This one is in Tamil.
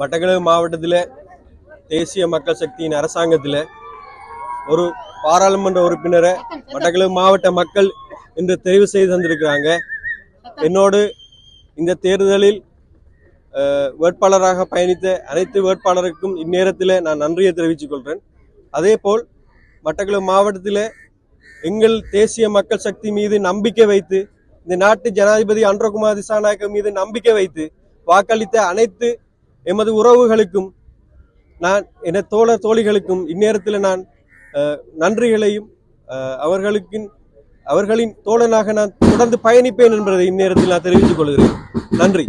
மட்டக்களவு மாவட்டத்தில் தேசிய மக்கள் சக்தியின் அரசாங்கத்தில் ஒரு பாராளுமன்ற உறுப்பினரை மட்டக்களவு மாவட்ட மக்கள் என்று தெரிவு செய்து தந்திருக்கிறாங்க. என்னோடு இந்த தேர்தலில் வேட்பாளராக பயணித்த அனைத்து வேட்பாளருக்கும் இந்நேரத்தில் நான் நன்றியை தெரிவித்துக் கொள்கிறேன். அதே போல் மட்டக்களவு மாவட்டத்தில் எங்கள் தேசிய மக்கள் சக்தி மீது நம்பிக்கை வைத்து இந்த நாட்டு ஜனாதிபதி அன்றகுமார் திசாநாயக்க மீது நம்பிக்கை வைத்து வாக்களித்த அனைத்து எமது உறவுகளுக்கும் நான் என தோழர் தோழிகளுக்கும் இந்நேரத்தில் நான் அஹ், நன்றிகளையும் அவர்களுக்கு அவர்களின் தோழனாக நான் தொடர்ந்து பயணிப்பேன் என்பதை இந்நேரத்தில் நான் தெரிவித்துக் கொள்கிறேன். நன்றி.